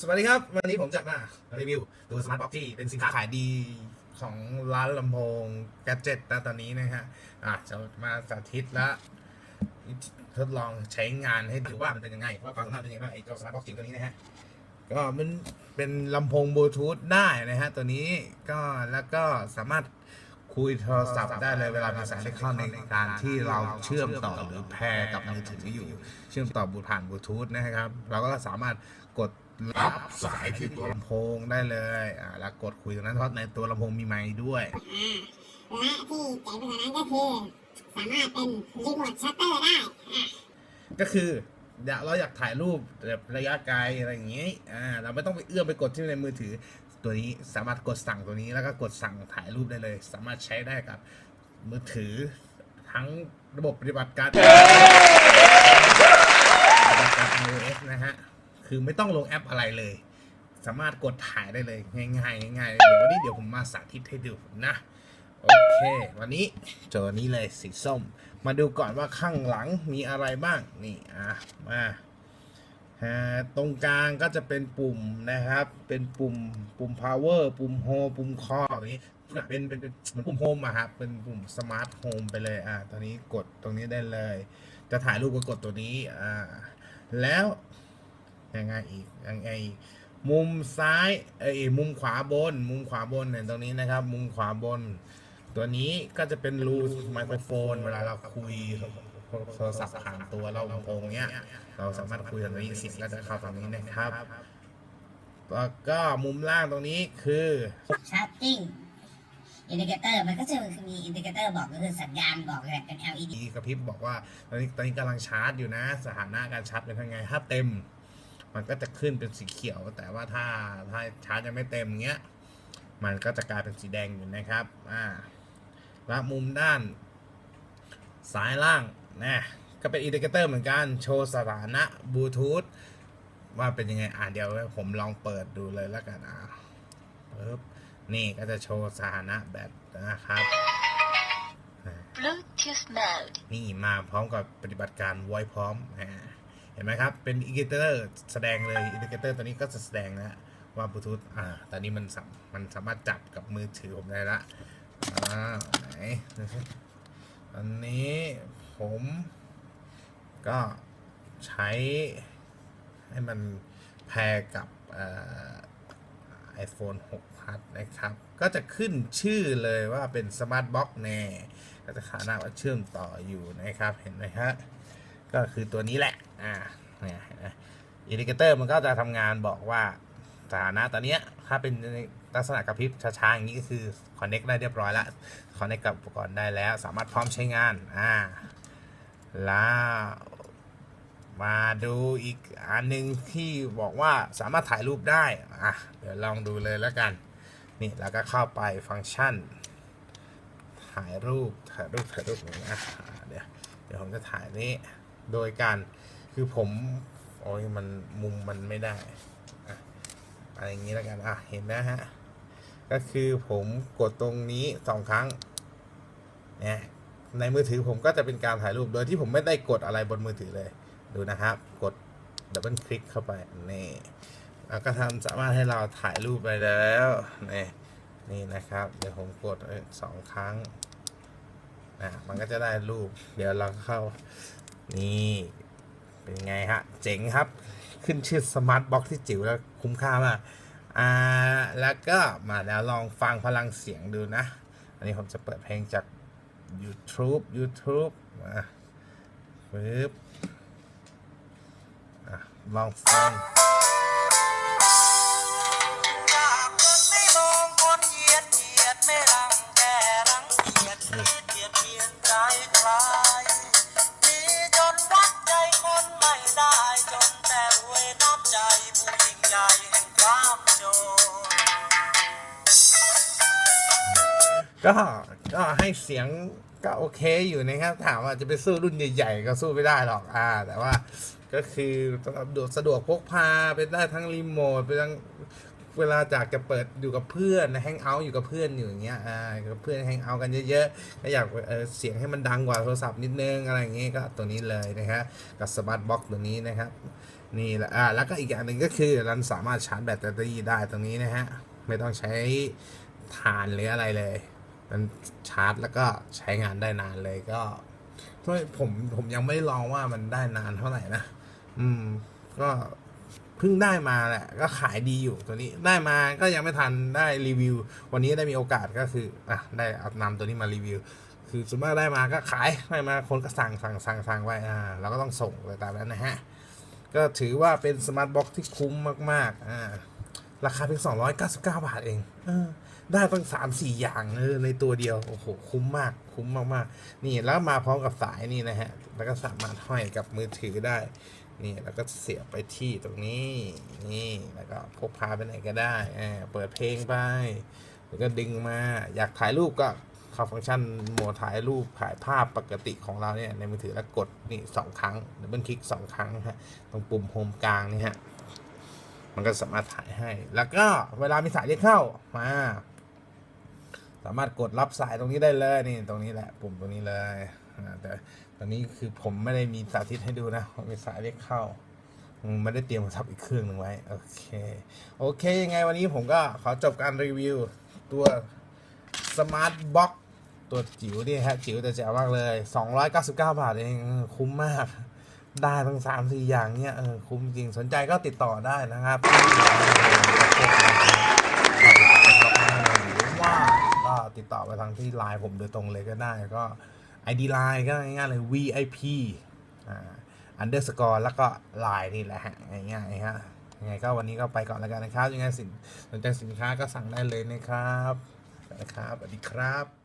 สวัสดีครับ วันนี้ผมจะมารีวิวตัวสมาร์ทบ็อกที่เป็นสินค้าขายดีของร้านลำโพงแกดเจ็ตนะตอนนี้นะฮะอะจะมาสาธิตและทดลองใช้งานให้ดูว่ามันเป็นยังไงว่าความสามารถเป็นยังไงบ้างไอ้เจ้าสมาร์ทบ็อกจิ๋วตัวนี้นะฮะก็มันเป็นลำโพงบลูทูธได้นะฮะตัวนี้ก็แล้วก็สามารถคุยโทรศัพท์ได้เลยเวลามีสายเล็กเข้าในการที่เราเชื่อมต่อหรือแพร์กับมือถืออยู่ เชื่อมต่อบูผ่านบลูทูธนะครับ เราก็สามารถกด รับสายที่ตัวลำโพงได้เลย อ่า แล้วกดคุยตรงนั้นเพราะในตัวลำโพงมีไมค์ด้วย อ่าและที่เจ๋งไปกว่านั้นก็คือ สามารถเป็นรีโมทชัตเตอร์ได้ อะก็คืออยากเราอยากถ่ายรูปแบบระยะไกลอะไรอย่างงี้ อ่า เราไม่ต้องไปเอื้อมไปกดที่ในมือถือ ตัวนี้สามารถกดสั่งตัวนี้แล้วก็กดสั่งถ่ายรูปได้เลย สามารถใช้ได้กับมือถือ ทั้งระบบปฏิบัติการปฏิบัติการ iOS นะฮะ คือไม่ต้องลงแอปอะไรเลย สามารถกดถ่ายได้เลยง่ายๆง่ายๆเดี๋ยววันนี้เดี๋ยวผมมาสาธิตให้ดูนะโอเค วันนี้เจอนี้เลยสีส้ม มาดูก่อนว่าข้างหลังมีอะไรบ้างนี่อะมาตรงกลางก็จะเป็นปุ่มนะครับ เป็นปุ่มปุ่ม power ปุ่ม home ปุ่ม call ตรงนี้เป็นเป็นเป็นเหมือนปุ่ม home อะครับ เป็นปุ่ม smart home ไปเลยอะตอนนี้กดตรงนี้ได้เลย จะถ่ายรูปก็กดตัวนี้อ่าแล้ว ยังไงอีกยังไงอีกมุมซ้ายเอ้ยมุมขวาบน มุมขวาบนเนี่ยตรงนี้นะครับ มุมขวาบน ตัวนี้ก็จะเป็นรูไมโครโฟน เวลาเราคุยโทรศัพท์ผ่านตัวเราลำโพงเนี้ย เราสามารถคุยตรงนี้เสิก็จะเข้าตรงนี้นะครับแล้วก็มุมล่างตรงนี้คือชาร์จติ้งอินดิเคเตอร์มันก็จะมีอินดิเคเตอร์บอกก็คือสัญญาณบอกแบบเป็น LED ดีกระพริบบอกว่าตอนนี้ตอนนี้กำลังชาร์จอยู่นะ สถานะการชาร์จเป็นยังไงถ้าเต็ม มันก็จะขึ้นเป็นสีเขียว แต่ว่าถ้าถ้าชาร์จยังไม่เต็มเงี้ย มันก็จะกลายเป็นสีแดงอยู่นะครับอ่าและมุมด้านซ้ายล่างนะก็เป็นอินดิเคเตอร์เหมือนกัน โชว์สถานะบลูทูธว่าเป็นยังไง อ่าเดี๋ยวผมลองเปิดดูเลยแล้วกันอ่าปึ๊บนี่ก็จะโชว์สถานะแบตนะครับ Bluetooth mode. นี่มาพร้อมกับปฏิบัติการไว้พร้อมอ่า เห็นไหมครับ เป็นอินดิเคเตอร์แสดงเลยอินดิเคเตอร์ตัวนี้ก็จะแสดงนะว่าบลูทูธอ่า ตอนนี้มันสามมันสามารถจับกับมือถือผมได้ละอ่าไหนดูสิตอนนี้ผมก็ใช้ให้มันแพรกับไอโฟน6พัดนะครับ ก็จะขึ้นชื่อเลยว่าเป็นสมาร์ทบ็อกแน่ ก็จะขาหน้าว่าเชื่อมต่ออยู่นะครับ เห็นไหมฮะ ก็คือตัวนี้แหละ อ่าเนี่ยอินดิเคเตอร์มันก็จะทำงานบอกว่าสถานะตอนเนี้ยถ้าเป็นลักษณะกระพริบช้าๆอย่างนี้ก็คือ connect ได้เรียบร้อยแล้ว connect กับอุปกรณ์ได้แล้ว สามารถพร้อมใช้งานอ่าแล้วมาดูอีกอันหนึ่งที่บอกว่าสามารถถ่ายรูปได้อะเดี๋ยวลองดูเลยแล้วกัน นี่แล้วก็เข้าไปฟังก์ชัน ถ่ายรูปถ่ายรูปถ่ายรูปอย่างนี้นะอ่าเดี๋ยวเดี๋ยวผมจะถ่ายนี้โดยการ คือผมโอ้ยมันมุมมันไม่ได้อะอะไรอย่างนี้แล้วกัน อะ เห็นนะฮะ ก็คือผมกดตรงนี้สองครั้งเนี่ยในมือถือผมก็จะเป็นการถ่ายรูป โดยที่ผมไม่ได้กดอะไรบนมือถือเลย ดูนะครับ กดดับเบิลคลิกเข้าไป นี่แล้วก็ทำสามารถให้เราถ่ายรูปไปแล้ว นี่นี่นะครับ เดี๋ยวผมกดสองครั้งอะมันก็จะได้รูป เดี๋ยวเราเข้า นี่ เป็นไงฮะ เจ๋งครับ ขึ้นชื่อสมาร์ทบ็อกที่จิ๋วแล้วคุ้มค่ามากอ่าแล้วก็มาแล้วลองฟังพลังเสียงดูนะ อันนี้ผมจะเปิดเพลงจาก YouTube YouTube มาปึ๊บอะลองฟัง ใหญ่แห่งความโจรก็ก็ให้เสียงก็โอเคอยู่นะครับ ถามว่าจะไปสู้รุ่นใหญ่ๆ ก็สู้ไม่ได้หรอกอ่า แต่ว่าก็คือสะดวกสะดวกพกพาเป็นได้ทั้งรีโมทเป็นทั้ง เวลาจากจะเปิดอยู่กับเพื่อนแฮงเอาท์อยู่กับเพื่อนอยู่อย่างเงี้ยอ่าอยู่กับเพื่อนแฮงเอาท์กันเยอะๆก็อยากเออเสียงให้มันดังกว่าโทรศัพท์นิดนึงอะไรอย่างเงี้ยก็ตัวนี้เลยนะฮะกับสมาร์ทบ็อกตัวนี้นะครับนี่แหละอ่าแล้วก็อีกอย่างหนึ่งก็คือเราสามารถชาร์จแบตเตอรี่ได้ตรงนี้นะฮะไม่ต้องใช้ถ่านหรืออะไรเลย มันชาร์จแล้วก็ใช้งานได้นานเลยก็ผมผมยังไม่ลองว่ามันได้นานเท่าไหร่นะ อืม ก็ เพิ่งได้มาแหละก็ขายดีอยู่ตัวนี้ได้มาก็ยังไม่ทันได้รีวิว วันนี้ได้มีโอกาสก็คืออะได้เอานำตัวนี้มารีวิว คือส่วนมากได้มาก็ขายได้มาคนก็สั่งสั่งสั่งสั่งไว้อ่าเราก็ต้องส่งไปตามนั้นนะฮะก็ถือว่าเป็นสมาร์ทบ็อกที่คุ้มมากๆอ่าราคาเพียง299 บาทเองออได้ตั้ง 3 4 อย่างเออในตัวเดียว โอ้โห คุ้มมาก คุ้มมาก ๆ นี่แล้วมาพร้อมกับสายนี่นะฮะ แล้วก็สามารถห้อยกับมือถือได้ นี่แล้วก็เสียบไปที่ตรงนี้นี่แล้วก็พกพาไปไหนก็ได้เปิดเพลงไปแล้วก็ดึงมาอยากถ่ายรูปก็เข้าฟังก์ชันโหมดถ่ายรูปถ่ายภาพปกติของเราเนี่ยในมือถือแล้วกดนี่สองครั้งดับเบิลคลิกสองครั้งฮะตรงปุ่มโฮมกลางนี่ฮะมันก็สามารถถ่ายให้ แล้วก็เวลามีสายเรียกเข้ามาสามารถกดรับสายตรงนี้ได้เลยนี่ตรงนี้แหละ ปุ่มตรงนี้เลย แต่ตอนนี้คือผมไม่ได้มีสาธิตให้ดูนะมีสายเรียกเข้าไม่ได้เตรียมโทรศัพท์อีกเครื่องหนึ่งไว้ โอเค โอเค ยังไงวันนี้ผมก็ขอจบการรีวิว ตัวสมาร์ทบ็อกตัวจิ๋วนี่ฮะ จิ๋วแต่แจ๋วมากเลย 299 บาทเองเออคุ้มมาก ได้ทั้งสามสี่อย่างเนี่ยเออคุ้มจริงสนใจก็ติดต่อได้นะครับหรือว่าก็ติดต่อไปทางที่ไลน์ผมโดยตรงเลยก็ได้ก็ ID ไลน์ก็ง่ายๆเลย VIP อ่า underscore แล้วก็ไลน์นี่แหละฮะง่ายๆฮะยังไงก็วันนี้ก็ไปก่อนแล้วกันนะครับยังไงสินสนใจสินค้าก็สั่งได้เลยนะครับนะครับสวัสดีครับ